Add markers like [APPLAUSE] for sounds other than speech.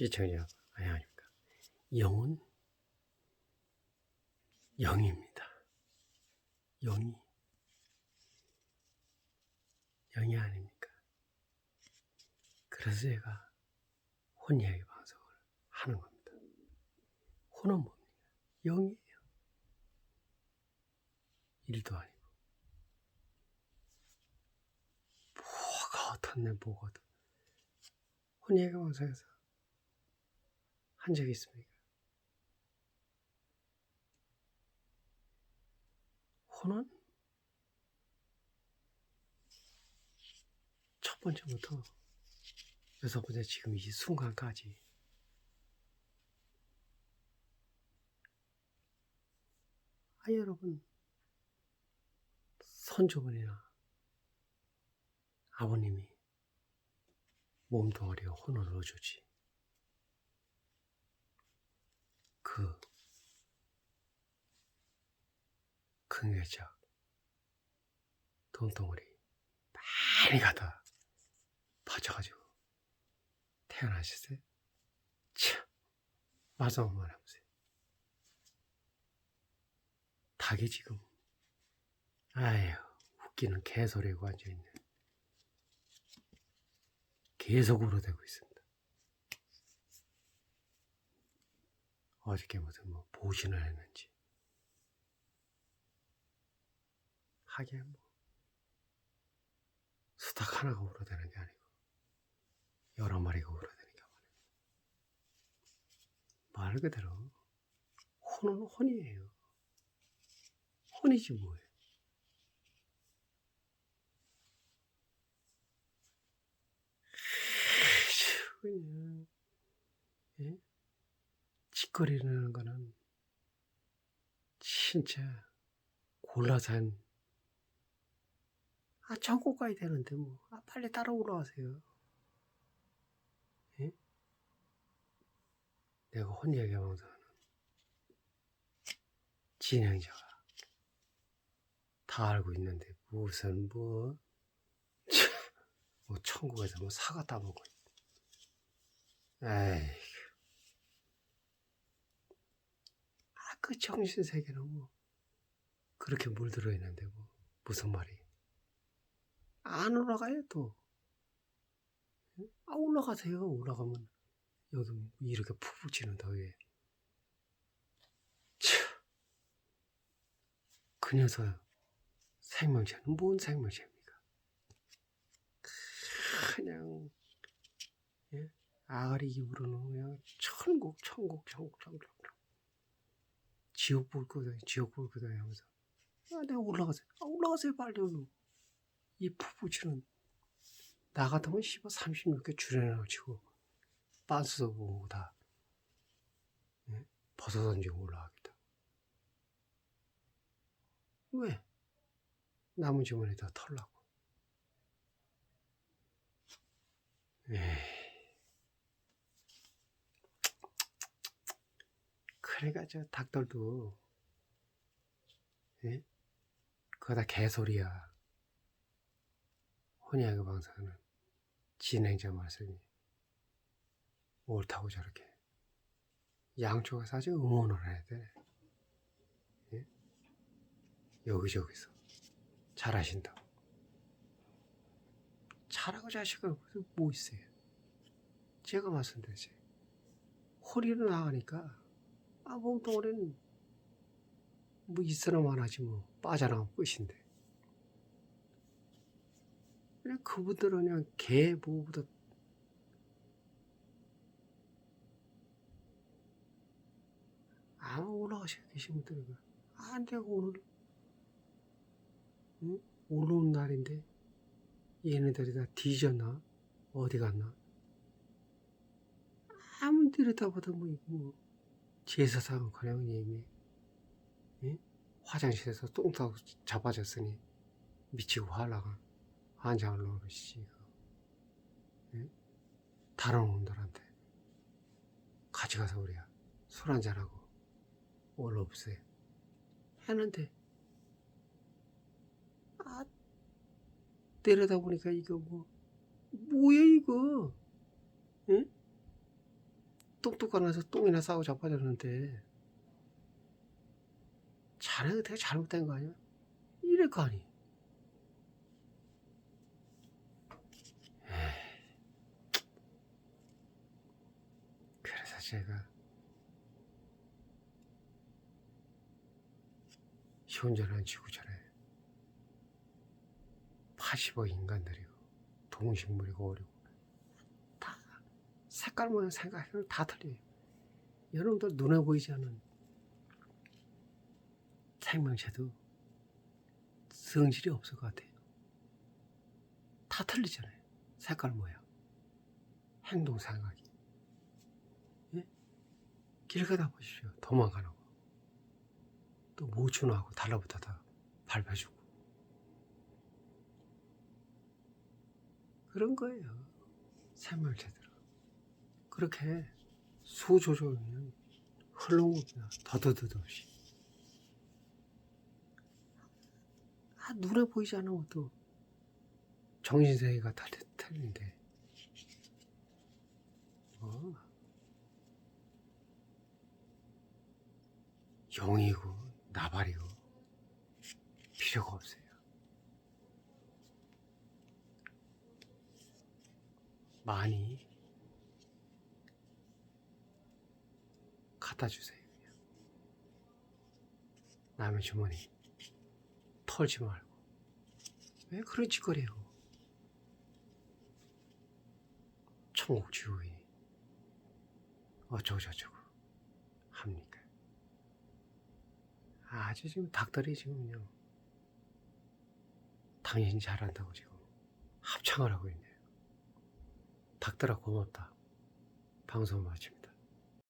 시청자 안녕하십니까? 영은 영입니다. 영이. 영이 아닙니까? 그래서 제가 혼 이야기 방송을 하는 겁니다. 혼은 뭡니까? 영이에요. 일도 아니고. 뭐가 어떻네 뭐거든 혼 이야기 방송에서 한 적이 있습니까? 혼은 첫 번째부터 여섯 번째 지금 이 순간까지 아 여러분 선조분이나 아버님이 몸뚱아리에 혼을 넣어주지 그 큰괴작 돈덩어리 많이 가다 빠져가지고 태어나셨어요? 참 말씀 한번 해보세요 닭이 지금 아유 웃기는 개소리고 앉아있네 계속 울어대고 있습니다 어저께 무슨 뭐 보신을 했는지 하기엔 뭐 수탉 하나가 울어대는 게 아니고 여러 마리가 울어대는 게 말이에요. 말 그대로 혼은 혼이에요. 혼이지 뭐예요. 그냥 예? 짓거리라는 거는 진짜 골라서 한, 아, 전국 가야 되는데 뭐, 아, 빨리 따라 올라가세요. 예? 내가 혼 얘기하면서는 진행자가 다 알고 있는데 무슨 뭐, 참, [LAUGHS] 뭐 천국에서 뭐 사과 따먹고, 에이. 아, 그 정신 세계는 뭐 그렇게 물들어 있는데 뭐 무슨 말이? 안 올라가요 또. 아 올라가세요. 올라가면 여기 뭐 이렇게 푹 붙이는 더위에. 참. 그 녀석 생명체는 뭔 생명체입니까? 그냥 예? 아가리 입으로는 그냥 천국 천국 천국 천국. 지옥 볼 거다, 지옥 볼 거다 하면서, 아, 내가 올라가세요. 아, 올라가세요, 빨리. 이 푸푸치는, 나 같으면 씨발 36개 줄여놔 치고, 빤스 보고 다, 예? 벗어 던지고 올라가겠다. 왜? 나무 주머니에다 털라고. 에이. 저 닭들도 예? 그거 다 개소리야. 혼이야그 방송은 진행자 말씀이 옳다고 저렇게. 양쪽에서 아주 응원을 해야 돼. 예? 여기저기서. 잘하신다 잘하고 자식은 뭐 있어요? 제가 말씀드렸지. 허리로 나가니까 아, 몸뚱아리는 뭐 있으나만 하지 뭐 빠져나가면 끝인데. 그냥 그분들은 그냥 개 뭐보다 아마 올라가시고 계신 분들은 아, 내가 오늘 응? 올라온 날인데 얘네들이 다 뒤졌나? 어디 갔나? 아무 데려다보다 뭐, 뭐 제사상은 그냥 이미 예? 화장실에서 똥 싸고 자빠졌으니 미치고 화나가 환장을 놓으시지 예? 다른 놈들한테 같이 가서 우리가 술 한잔하고 올 없어요 했는데 아 때려다 보니까 이거 뭐 뭐야 이거 예? 똥뚝 가나서 똥이나 싸고 자빠졌는데 자네가 되게 잘못된 거 아니야? 이럴 거 아니. 그래서 제가 현존한 지구전에 80억 인간들이고 동식물이고 어리고 다 색깔 모양 생각을 다 틀려요. 여러분들 눈에 보이지 않는 생명체도 성질이 없을 것 같아요. 다 틀리잖아요. 색깔 모양, 행동 생각이. 예? 길 가다 보십시오. 도망가는 거. 또 모춘하고 달라붙어다 밟아주고. 그런 거예요. 생명체들은. 그렇게 수조조면 흘러온 겁니다. 더더더 없이. 아, 눈에 보이지 않는 것도 정신세계가 다 틀- 틀린데. 어. 영이고 나발이고 필요가 없어요. 많이 갖다 주세요. 남의 주머니 털지 말고 왜 그런 짓거리요? 천국 지옥이 어쩌고 저쩌고 합니까? 아주 지금 닭들이 지금 그냥 당신 잘한다고 지금 합창을 하고 있네요. 닭들아 고맙다. 방송 마칩니다.